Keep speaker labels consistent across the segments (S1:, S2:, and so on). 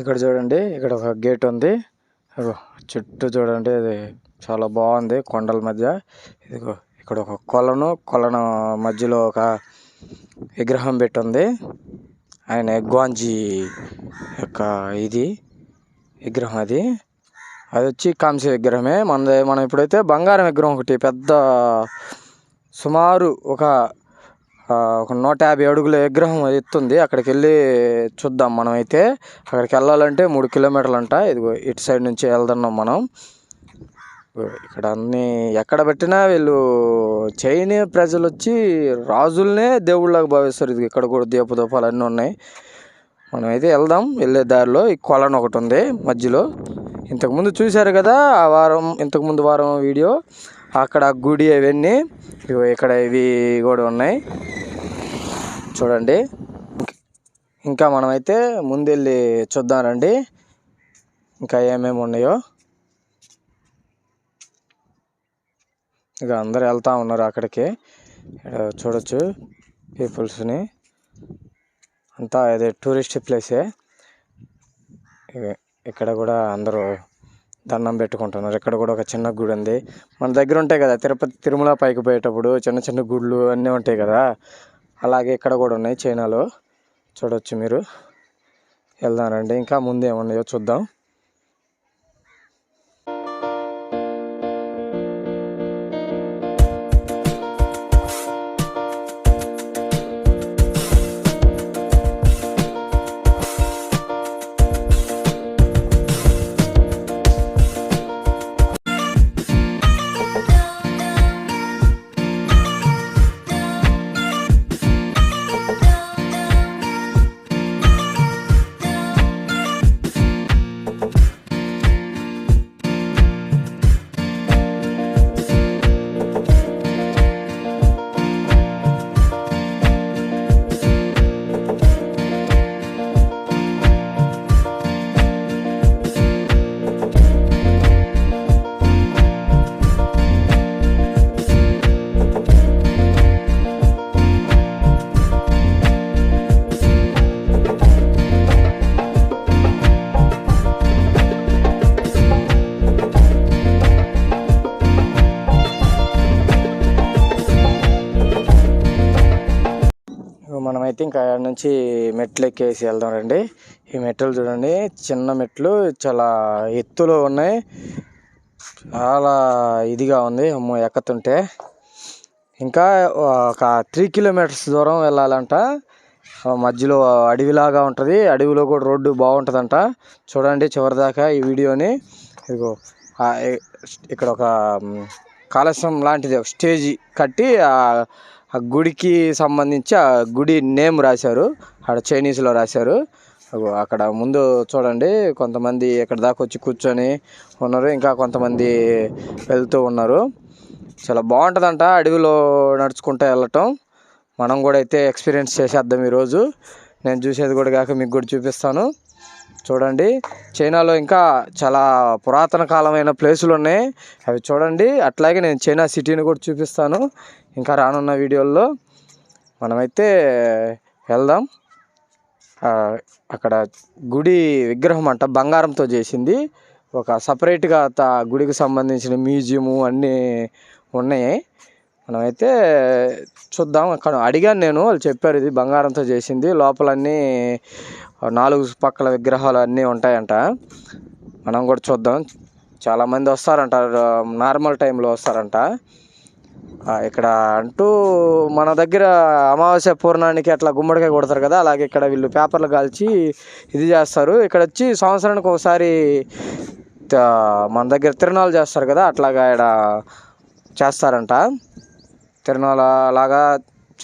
S1: ఇక్కడ చూడండి ఇక్కడ ఒక గేట్ ఉంది. చుట్టూ చూడండి అది చాలా బాగుంది కొండల మధ్య. ఇదిగో ఇక్కడ ఒక కొలను కొలను మధ్యలో ఒక విగ్రహం పెట్టి ఉంది ఆయన ఎగ్వాంజీ యొక్క ఇది విగ్రహం అది. అది వచ్చి కాంస్య విగ్రహమే. మనది మనం ఇప్పుడైతే బంగారం విగ్రహం ఒకటి పెద్ద సుమారు ఒక ఒక నూట యాభై అడుగుల విగ్రహం ఎత్తుంది. అక్కడికి వెళ్ళి చూద్దాం మనం అయితే అక్కడికి వెళ్ళాలంటే మూడు కిలోమీటర్లు అంట ఇదిగో ఇటు సైడ్ నుంచి వెళ్తున్నాం మనం. ఇక్కడ అన్ని ఎక్కడ పెట్టినా వీళ్ళు చైనీ ప్రజలు వచ్చి రాజులనే దేవుళ్ళగా భావిస్తారు. ఇది ఇక్కడ కూడా దీపదూపాలు అన్నీ ఉన్నాయి. మనం అయితే వెళ్దాం. వెళ్ళే దారిలో ఈ కొలను ఒకటి ఉంది మధ్యలో. ఇంతకుముందు చూశారు కదా ఆ వారం ఇంతకుముందు వారం వీడియో. అక్కడ గుడి అవన్నీ ఇగో ఇక్కడ ఇవి కూడా ఉన్నాయి. చూడండి. ఇంకా మనమైతే ముందెళ్ళి చూద్దామండి. ఇంకా ఏమేమి ఉన్నాయో. ఇక అందరు వెళ్తా ఉన్నారు అక్కడికి. చూడొచ్చు పీపుల్స్ని. అంతా అదే టూరిస్ట్ ప్లేసే. ఇక- ఇక్కడ కూడా అందరూ దండం పెట్టుకుంటున్నారు. ఇక్కడ కూడా ఒక చిన్న గుడి ఉంది. మన దగ్గర ఉంటాయి కదా తిరుపతి తిరుమల పైకి పోయేటప్పుడు చిన్న చిన్న గుళ్ళు అన్నీ ఉంటాయి కదా. అలాగే ఇక్కడ కూడా ఉన్నాయి చైనాలో. చూడొచ్చు మీరు. వెళ్దానండి ఇంకా ముందు ఏమున్నాయో చూద్దాం. ఇగో ఇంకా నుంచి మెట్లు ఎక్కేసి వెళ్దాం రండి. ఈ మెట్లు చూడండి చిన్న మెట్లు చాలా ఎత్తులో ఉన్నాయి. చాలా ఇదిగా ఉంది. అమ్మో ఎక్కుతుంటే. ఇంకా ఒక త్రీ కిలోమీటర్స్ దూరం వెళ్ళాలంట. మధ్యలో అడవిలాగా ఉంటుంది. అడవిలో కూడా రోడ్డు బాగుంటుందంట. చూడండి చివరిదాకా ఈ వీడియోని. ఇదిగో ఇక్కడ ఒక మ్, కాళేశ్వరం లాంటిది ఒక స్టేజి కట్టి ఆ గుడికి సంబంధించి ఆ గుడి నేమ్ రాశారు. అక్కడ చైనీస్లో రాశారు. అక్కడ ముందు చూడండి కొంతమంది ఇక్కడ దాకా వచ్చి కూర్చొని ఉన్నారు. ఇంకా కొంతమంది వెళ్తూ ఉన్నారు. చాలా బాగుంటుందంట అడవిలో నడుచుకుంటూ వెళ్ళటం. మనం కూడా అయితే ఎక్స్పీరియన్స్ చేసేద్దాం ఈరోజు. నేను చూసేది కూడా కాక మీకు కూడా చూపిస్తాను. చూడండి చైనాలో ఇంకా చాలా పురాతన కాలమైన ప్లేసులు ఉన్నాయి. అవి చూడండి అట్లాగే నేను చైనా సిటీని కూడా చూపిస్తాను. ఇంకా రానున్న వీడియోల్లో మనమైతే వెళ్దాం. అక్కడ గుడి విగ్రహం అంట బంగారంతో చేసింది. ఒక సపరేట్గా త గుడికి సంబంధించిన మ్యూజియము అన్నీ ఉన్నాయి. మనమైతే చూద్దాం. అక్కడ అడిగాను నేను వాళ్ళు చెప్పారు ఇది బంగారంతో చేసింది. లోపలన్నీ నాలుగు పక్కల విగ్రహాలు అన్నీ ఉంటాయంట. మనం కూడా చూద్దాం. చాలామంది వస్తారంట. నార్మల్ టైంలో వస్తారంట. ఇక్కడ అంటూ మన దగ్గర అమావాస్య పూర్ణానికి అట్లా గుమ్మడికాయ కొడతారు కదా అలాగే ఇక్కడ వీళ్ళు పేపర్లు కాల్చి ఇది చేస్తారు. ఇక్కడ వచ్చి సంవత్సరానికి ఒకసారి మన దగ్గర తిరణాలు చేస్తారు కదా అట్లాగా ఇక్కడ చేస్తారంట. తిరణాల లాగా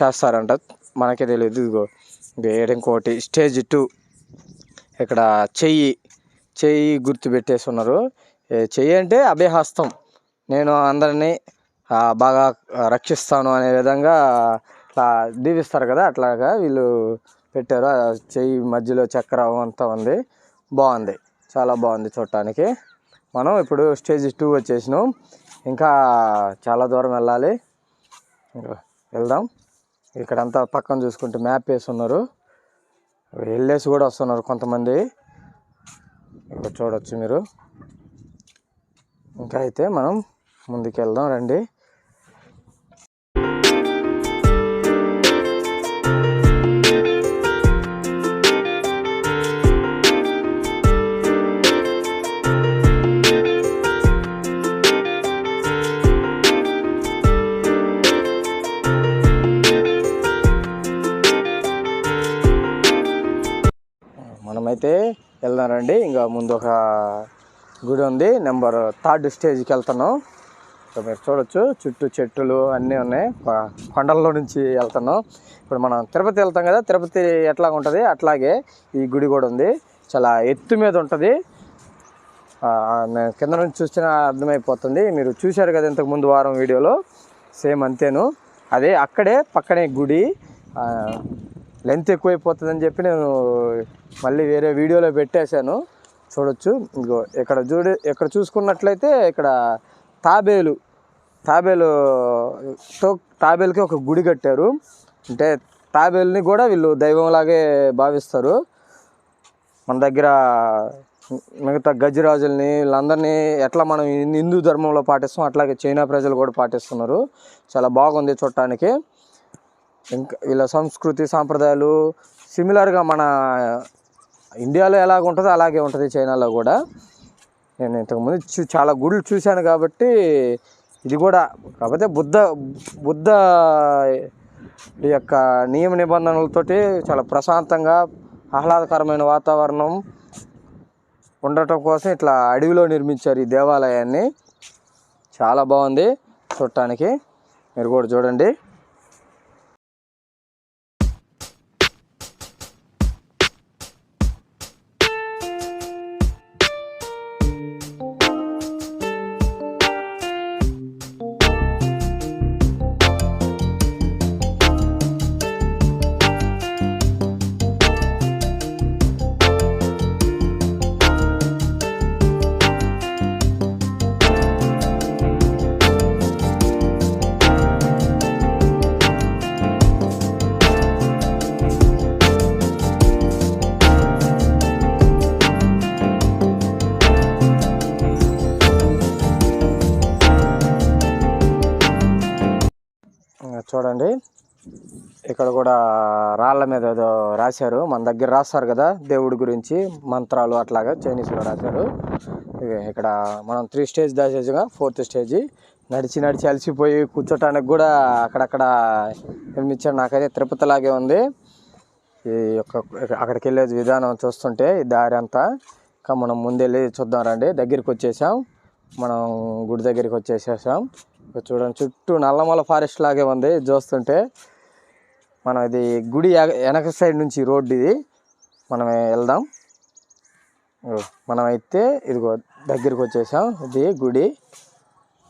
S1: చేస్తారంట. మనకే తెలియదు ఇదిగో ఇంకోటి స్టేజ్ టూ. ఇక్కడ చెయ్యి చెయ్యి గుర్తు పెట్టేసి ఉన్నారు. చెయ్యి అంటే అభయహస్తం. నేను అందరినీ బాగా రక్షిస్తాను అనే విధంగా ఇట్లా దీవిస్తారు కదా అట్లాగా వీళ్ళు పెట్టారు. చెయ్యి మధ్యలో చక్రం అంతా ఉంది. బాగుంది. చాలా బాగుంది చూడటానికి. మనం ఇప్పుడు స్టేజ్ టూ వచ్చేసినాం. ఇంకా చాలా దూరం వెళ్ళాలి. ఇంకా వెళ్దాం. ఇక్కడంతా పక్కన చూసుకుంటే మ్యాప్ వేసి ఉన్నారు. వెళ్ళేసి కూడా వస్తున్నారు కొంతమంది. ఇక్కడ చూడొచ్చు మీరు. ఇంకా అయితే మనం ముందుకు వెళ్దాం రండి. మనమైతే వెళ్దాం రండి ఇంకా ముందు ఒక గుడి ఉంది. నెంబర్ థర్డ్ స్టేజ్కి వెళ్తున్నాం ఇక్కడ మీరు చూడొచ్చు. చుట్టూ చెట్టులు అన్నీ ఉన్నాయి. కొ- కొండల్లో నుంచి వెళ్తున్నాం. ఇప్పుడు మనం తిరుపతి వెళ్తాం కదా తిరుపతి ఎట్లా ఉంటుంది అట్లాగే ఈ గుడి కూడా ఉంది. చాలా ఎత్తు మీద ఉంటుంది. కింద నుంచి చూస్తే అర్థమైపోతుంది. మీరు చూశారు కదా ఇంతకు ముందు వారం వీడియోలో? సేమ్ అంతేను. అదే అక్కడే పక్కనే గుడి. లెంత్ ఎక్కువైపోతుందని చెప్పి నేను మళ్ళీ వేరే వీడియోలో పెట్టేశాను. చూడొచ్చు. ఇంకో ఇక్కడ చూడే ఇక్కడ చూసుకున్నట్లయితే ఇక్కడ తాబేలు తాబేలు తో తాబేలుకి ఒక గుడి కట్టారు. అంటే తాబేలుని కూడా వీళ్ళు దైవంలాగే భావిస్తారు. మన దగ్గర మిగతా గజరాజుల్ని వీళ్ళందరినీ ఎట్లా మనం హిందూ- హిందూ ధర్మంలో పాటిస్తాం అట్లాగే చైనా ప్రజలు కూడా పాటిస్తున్నారు. చాలా బాగుంది చూడటానికి. ఇంకా వీళ్ళ సంస్కృతి సాంప్రదాయాలు సిమిలర్గా మన ఇండియాలో ఎలాగ ఉంటుందో అలాగే ఉంటుంది చైనాలో కూడా. నేను ఇంతకుముందు చూ చాలా గుళ్ళు చూశాను కాబట్టి ఇది కూడా కాకపోతే బుద్ధ బుద్ధ ఈ యొక్క నియమ నిబంధనలతోటి చాలా ప్రశాంతంగా ఆహ్లాదకరమైన వాతావరణం ఉండటం కోసం ఇట్లా అడవిలో నిర్మించారు ఈ దేవాలయాన్ని. చాలా బాగుంది చూడటానికి. మీరు కూడా చూడండి. చూడండి. ఇక్కడ కూడా రాళ్ళ మీద ఏదో రాశారు. మన దగ్గర రాస్తారు కదా దేవుడి గురించి మంత్రాలు అట్లాగా చైనీస్లో రాశారు. ఇక్కడ మనం త్రీ స్టేజ్ దాచేసిగా ఫోర్త్ స్టేజ్ నడిచి నడిచి అలసిపోయి కూర్చోటానికి కూడా అక్కడక్కడ నిర్మించారు నాకైతే తిరుపతిలాగే ఉంది. ఈ యొక్క అక్కడికి వెళ్ళే విధానం చూస్తుంటే ఈ దారి అంతా. ఇంకా మనం ముందెళ్ళి చూద్దాం రండి. దగ్గరికి వచ్చేసాం. మనం గుడి దగ్గరికి వచ్చేసేసాం. ఇక్కడ చూడండి చుట్టూ నల్లమల ఫారెస్ట్ లాగే ఉంది. చూస్తుంటే మనం ఇది గుడి ఎగ- వెనక సైడ్ నుంచి రోడ్డు ఇది. మనం వెళ్దాం. మనమైతే ఇదిగో దగ్గరికి వచ్చేసాం. ఇది గుడి.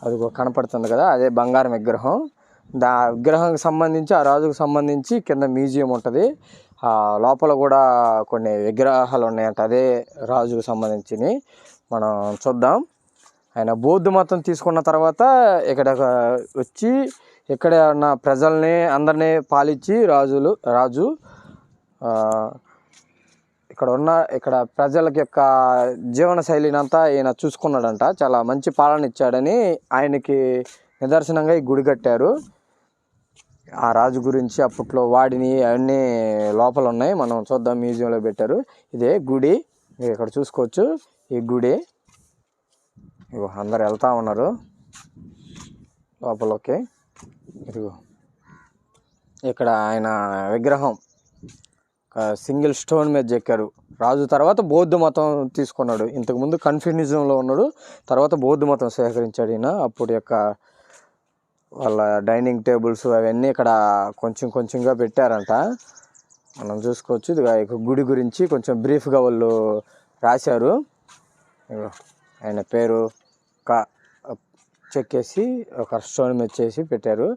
S1: అదిగో కనపడుతుంది కదా అదే బంగారం విగ్రహం. దా విగ్రహంకి సంబంధించి ఆ రాజుకు సంబంధించి కింద మ్యూజియం ఉంటుంది. ఆ లోపల కూడా కొన్ని విగ్రహాలు ఉన్నాయంట అదే రాజుకు సంబంధించినవి. మనం చూద్దాం. ఆయన బౌద్ధ మతం తీసుకున్న తర్వాత ఇక్కడ వచ్చి ఇక్కడ ఉన్న ప్రజల్ని అందరినీ పాలించి రాజులు రాజు ఇక్కడ ఉన్న ఇక్కడ ప్రజలకి యొక్క జీవన శైలిని అంతా ఈయన చూసుకున్నాడంట. చాలా మంచి పాలన ఇచ్చాడని ఆయనకి నిదర్శనంగా ఈ గుడి కట్టారు. ఆ రాజు గురించి అప్పట్లో వాడిని అవన్నీ లోపల ఉన్నాయి మనం చూద్దాం మ్యూజియంలో పెట్టారు. ఇదే గుడి. ఇక్కడ చూసుకోవచ్చు. ఈ గుడి ఇగో అందరు వెళ్తా ఉన్నారు. లోపలకి. ఇదిగో. ఇక్కడ ఆయన విగ్రహం సింగిల్ స్టోన్ మీద చెక్కారు. రాజు తర్వాత బౌద్ధ మతం తీసుకున్నాడు. ఇంతకుముందు కన్ఫ్యూనిజంలో ఉన్నాడు. తర్వాత బౌద్ధ మతం సేకరించాడు ఈయన. అప్పుడు యొక్క వాళ్ళ డైనింగ్ టేబుల్స్ అవన్నీ ఇక్కడ కొంచెం కొంచెంగా పెట్టారంట. మనం చూసుకోవచ్చు. ఇది గుడి గురించి కొంచెం బ్రీఫ్గా వాళ్ళు రాశారు. ఇగో ఆయన పేరు చెక్కేసి ఒక స్టోన్ మీద చేసి పెట్టారు.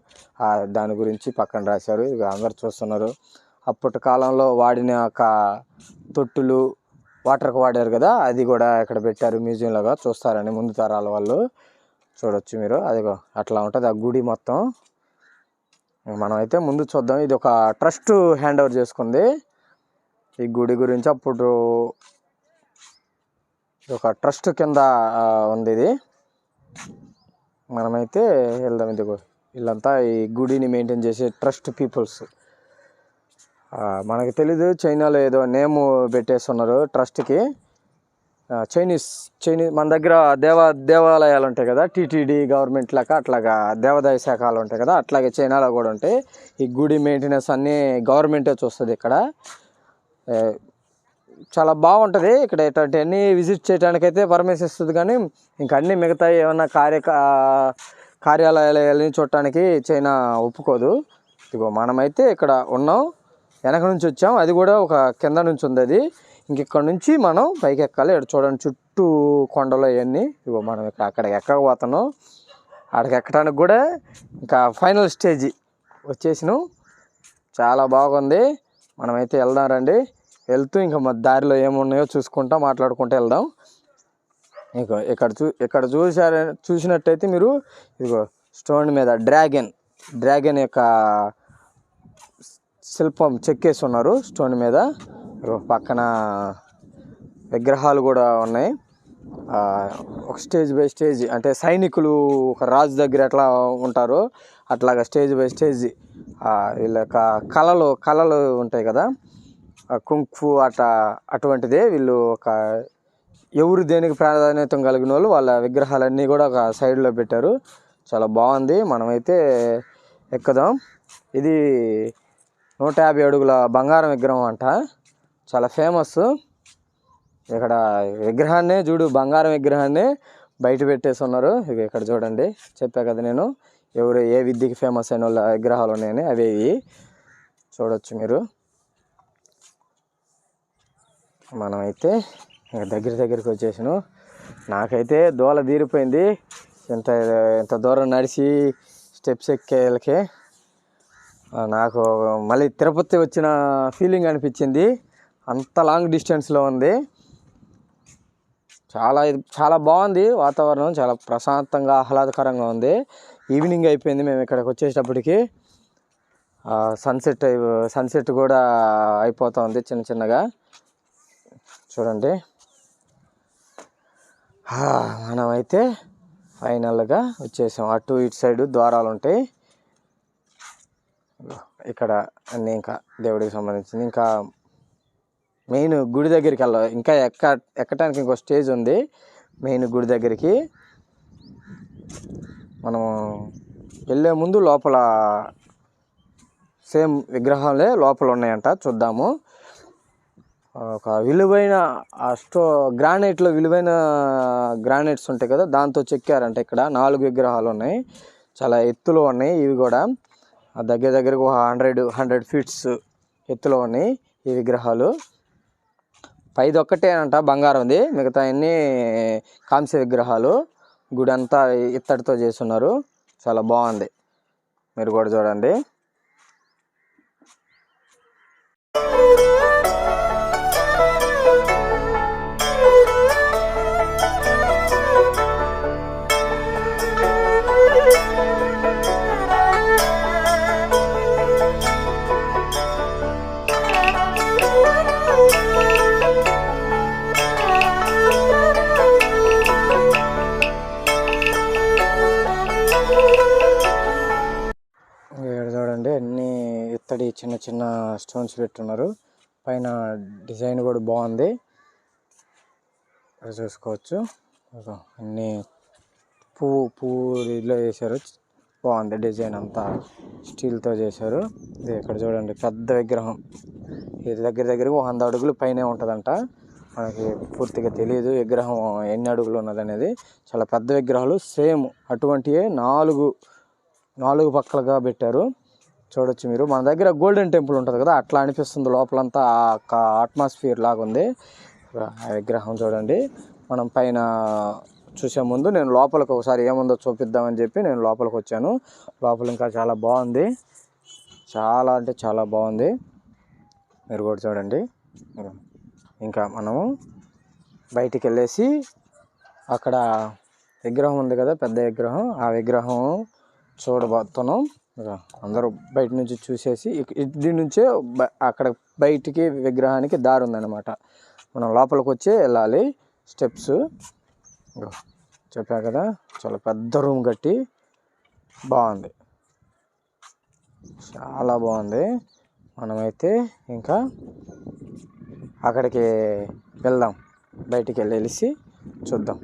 S1: దాని గురించి పక్కన రాశారు. ఇక అందరు చూస్తున్నారు. అప్పటి కాలంలో వాడిన ఒక తొట్టులు వాటర్కి వాడారు కదా అది కూడా ఇక్కడ పెట్టారు మ్యూజియంలోగా. చూస్తారని ముందు తరాల వాళ్ళు. చూడొచ్చు మీరు. అదిగో అట్లా ఉంటుంది ఆ గుడి మొత్తం. మనమైతే ముందు చూద్దాం. ఇది ఒక ట్రస్ట్ హ్యాండ్ ఓవర్ చేసుకుంది. ఈ గుడి గురించి అప్పుడు ఇది ఒక ట్రస్ట్ కింద ఉంది ఇది. మనమైతే వెళ్దాం ఇదిగో. వీళ్ళంతా ఈ గుడిని మెయింటైన్ చేసే ట్రస్ట్ పీపుల్స్ మనకి తెలీదు చైనాలో ఏదో నేమ్ పెట్టేస్తున్నారు ట్రస్ట్కి చైనీస్ చైనీస్ మన దగ్గర దేవ దేవాలయాలు ఉంటాయి కదా టీటీడీ గవర్నమెంట్ లాగా అట్లాగా దేవాదాయ శాఖలు ఉంటాయి కదా అట్లాగే చైనాలో కూడా ఉంటాయి. ఈ గుడి మెయింటెనెన్స్ అన్నీ గవర్నమెంటే చూస్తుంది ఇక్కడ. చాలా బాగుంటుంది. ఇక్కడ ఇటువంటి అన్ని విజిట్ చేయడానికి అయితే పర్మిషన్ ఇస్తుంది కానీ ఇంకా అన్ని మిగతా ఏమన్నా కార్య కార్యాలయాలని చూడటానికి చైనా ఒప్పుకోదు. ఇదిగో మనమైతే ఇక్కడ ఉన్నాం. వెనక నుంచి వచ్చాం. అది కూడా ఒక కింద నుంచి ఉంది అది. ఇంక ఇక్కడ నుంచి మనం పైకి ఎక్కాలి. ఇక్కడ చూడండి చుట్టూ కొండలు అవన్నీ. ఇదిగో మనం ఇక్కడ అక్కడికి ఎక్కకపోతున్నాం. అక్కడికి ఎక్కడానికి కూడా ఇంకా ఫైనల్ స్టేజ్ వచ్చేసినాం. చాలా బాగుంది. మనమైతే వెళ్దాం రండి. వెళ్తూ ఇంకా మా దారిలో ఏమున్నాయో చూసుకుంటా మాట్లాడుకుంటూ వెళ్దాం. ఇగో ఇక్కడ చూ ఇక్కడ చూసారు చూసినట్టయితే మీరు ఇదిగో స్టోన్ మీద డ్రాగన్ డ్రాగన్ యొక్క శిల్పం చెక్కేసి ఉన్నారు స్టోన్ మీద. పక్కన విగ్రహాలు కూడా ఉన్నాయి. ఒక స్టేజ్ బై స్టేజ్ అంటే సైనికులు ఒక రాజు దగ్గర ఎట్లా ఉంటారో. అట్లాగా స్టేజ్ బై స్టేజ్ వీళ్ళ యొక్క కళలు కళలు ఉంటాయి కదా. కుంఫు అట అటువంటిదే వీళ్ళు ఒక ఎవరు దేనికి ప్రాధాన్యత కలిగిన వాళ్ళు వాళ్ళ విగ్రహాలన్నీ కూడా ఒక సైడ్లో పెట్టారు. చాలా బాగుంది. మనమైతే ఎక్కుదాం. ఇది నూట యాభై అడుగుల బంగారం విగ్రహం అంట. చాలా ఫేమస్ ఇక్కడ విగ్రహాన్ని చూడు బంగారం విగ్రహాన్ని బయట పెట్టేసి ఉన్నారు. ఇక ఇక్కడ చూడండి. చెప్పా కదా నేను. ఎవరు ఏ విద్యకి ఫేమస్ అయిన వాళ్ళ విగ్రహాలు ఉన్నాయని అవి చూడొచ్చు మీరు. మనమైతే దగ్గర దగ్గరికి వచ్చేసాను. నాకైతే దోల తీరిపోయింది. ఇంత ఇంత దూరం నడిచి స్టెప్స్ ఎక్కేళ్ళకి నాకు మళ్ళీ తిరుపతి వచ్చిన ఫీలింగ్ అనిపించింది. అంత లాంగ్ డిస్టెన్స్లో ఉంది. చాలా ఇది చాలా బాగుంది వాతావరణం. చాలా ప్రశాంతంగా ఆహ్లాదకరంగా ఉంది. ఈవినింగ్ అయిపోయింది మేము ఇక్కడికి వచ్చేటప్పటికి. సన్సెట్ సన్సెట్ కూడా అయిపోతుంది చిన్న చిన్నగా. చూడండి. మనమైతే ఫైనల్గా వచ్చేసాం. అటు ఇటు సైడ్ ద్వారాలు ఉంటాయి. ఇక్కడ అన్నీ ఇంకా దేవుడికి సంబంధించింది. ఇంకా మెయిన్ గుడి దగ్గరికి వెళ్ళాలి. ఇంకా ఎక్క ఎక్కడానికి ఇంకో స్టేజ్ ఉంది. మెయిన్ గుడి దగ్గరికి మనం వెళ్ళే ముందు లోపల సేమ్ విగ్రహాలే లోపల ఉన్నాయంట. చూద్దాము. ఒక విలువైన ఆ స్టో గ్రానైట్లో విలువైన గ్రానైట్స్ ఉంటాయి కదా దాంతో చెక్కారంట ఇక్కడ. నాలుగు విగ్రహాలు ఉన్నాయి. చాలా ఎత్తులో ఉన్నాయి ఇవి కూడా. దగ్గర దగ్గరకు ఒక హండ్రెడ్ హండ్రెడ్ ఫీట్స్ ఎత్తులో ఉన్నాయి ఈ విగ్రహాలు. పైది ఒక్కటే అంట బంగారంది మిగతా అన్ని కాంస్య విగ్రహాలు. గుడి అంతా ఇత్తడితో చేస్తున్నారు. చాలా బాగుంది. మీరు కూడా చూడండి. చిన్న చిన్న స్టోన్స్ పెట్టున్నారు. పైన డిజైన్ కూడా బాగుంది. ఇక్కడ చూసుకోవచ్చు. అన్నీ అన్ని పువ్వు పువ్వు ఇదిలో చేశారు. బాగుంది డిజైన్ అంతా. స్టీల్తో చేశారు. ఇది ఇక్కడ చూడండి పెద్ద విగ్రహం. ఇది దగ్గర దగ్గరకు వంద అడుగులు పైనే ఉంటుందంట. మనకి పూర్తిగా తెలియదు విగ్రహం ఎన్ని అడుగులు ఉన్నదనేది చాలా పెద్ద విగ్రహాలు సేమ్ అటువంటివే నాలుగు నాలుగు పక్కలుగా పెట్టారు. చూడొచ్చు మీరు. మన దగ్గర గోల్డెన్ టెంపుల్ ఉంటుంది కదా అట్లా అనిపిస్తుంది లోపలంతా ఆ అట్మాస్ఫియర్ లాగా ఉంది. ఆ విగ్రహం చూడండి. మనం పైన చూసే ముందు నేను లోపలికి ఒకసారి ఏముందో చూపిద్దామని చెప్పి నేను లోపలికి వచ్చాను. లోపల ఇంకా చాలా బాగుంది. చాలా అంటే చాలా బాగుంది. మీరు కూడా చూడండి. ఇంకా మనము బయటికి వెళ్ళేసి అక్కడ విగ్రహం ఉంది కదా పెద్ద విగ్రహం. ఆ విగ్రహం చూడబోతున్నాం. అందరూ బయట నుంచి చూసేసి ఇక- దీని నుంచే అక్కడ బయటికి విగ్రహానికి దారి ఉందన్నమాట. మనం లోపలికి వచ్చి వెళ్ళాలి. స్టెప్స్. చెప్పా కదా చాలా పెద్ద రూమ్ కట్టి బాగుంది. చాలా బాగుంది. మనమైతే ఇంకా అక్కడికి వెళ్దాం. బయటికి వెళ్ళి చూద్దాం.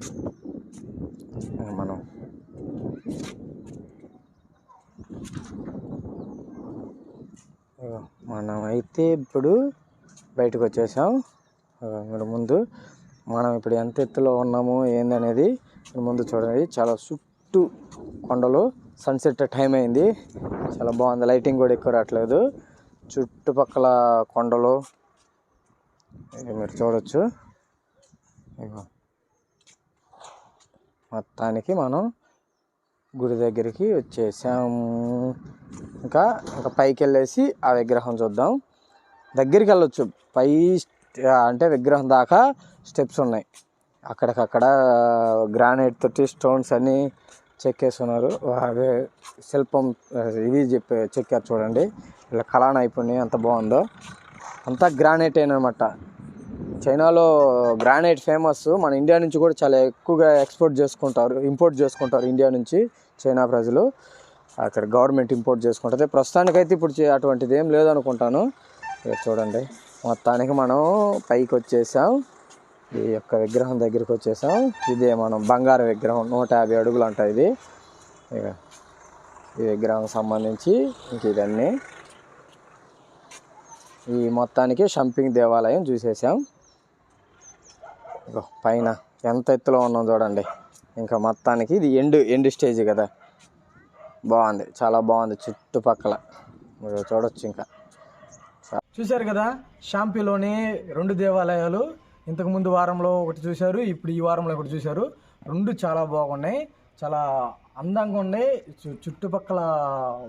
S1: మనం మనం అయితే ఇప్పుడు బయటకు వచ్చేసాం మీరు ముందు మనం ఇప్పుడు ఎంత ఎత్తులో ఉన్నాము ఏందనేది మీరు ముందు చూడండి. చాలా చుట్టూ కొండలు. సన్సెట్ టైం అయింది. చాలా బాగుంది. లైటింగ్ కూడా ఎక్కువ రావట్లేదు. చుట్టుపక్కల కొండలు. ఇది మీరు చూడొచ్చు. మొత్తానికి మనం గుడి దగ్గరికి వచ్చేసాము. ఇంకా ఇంకా పైకి వెళ్ళేసి ఆ విగ్రహం చూద్దాం. దగ్గరికి వెళ్ళొచ్చు పై అంటే విగ్రహం దాకా స్టెప్స్ ఉన్నాయి. అక్కడికక్కడ గ్రానైట్ తోటి స్టోన్స్ అన్నీ చెక్కేస్తున్నారు అదే శిల్పం ఇవి చెప్పే చెక్కారు చూడండి. ఇలా కళా నైపుణ్యం ఎంత బాగుందో. అంతా గ్రానైట్ అనమాట చైనాలో గ్రానైట్ ఫేమస్. మన ఇండియా నుంచి కూడా చాలా ఎక్కువగా ఎక్స్పోర్ట్ చేసుకుంటారు ఇంపోర్ట్ చేసుకుంటారు ఇండియా నుంచి చైనా ప్రజలు. అక్కడ గవర్నమెంట్ ఇంపోర్ట్ చేసుకుంటుంది. ప్రస్తుతానికైతే ఇప్పుడు చే- అటువంటిది ఏం లేదనుకుంటాను. ఇక్కడ చూడండి మొత్తానికి మనం పైకి వచ్చేసాం. ఈ యొక్క విగ్రహం దగ్గరికి వచ్చేసాం. ఇదే మనం బంగారు విగ్రహం నూట యాభై అడుగులు అంట ఇది. ఇక ఈ విగ్రహం సంబంధించి ఇంక ఇదన్నీ. ఈ మొత్తానికి షంపింగ్ దేవాలయం చూసేసాం. ఇగో పైన ఎంత ఎత్తులో ఉన్నాం చూడండి. ఇంకా మొత్తానికి ఇది ఎండ్ ఎండ్ స్టేజ్ కదా. బాగుంది చాలా బాగుంది చుట్టుపక్కల. మీరు చూడొచ్చు ఇంకా.
S2: చూశారు కదా షాంపీలోని రెండు దేవాలయాలు. ఇంతకు ముందు వారంలో ఒకటి చూశారు ఇప్పుడు ఈ వారంలో ఒకటి చూశారు. రెండు చాలా బాగున్నాయి చాలా అందంగా ఉన్నాయి. చు- చుట్టుపక్కల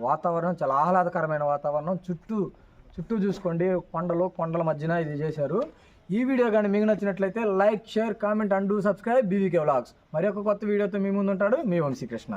S2: వాతావరణం చాలా ఆహ్లాదకరమైన వాతావరణం. చుట్టూ చుట్టూ చూసుకోండి కొండలు కొండల మధ్యన ఇది చేశారు. ఈ వీడియో కానీ మీకు నచ్చినట్లయితే like share comment and subscribe BVK vlogs. మరి ఒక కొత్త వీడియోతో మీ ముందు ఉంటాడు మీ వంశీకృష్ణ.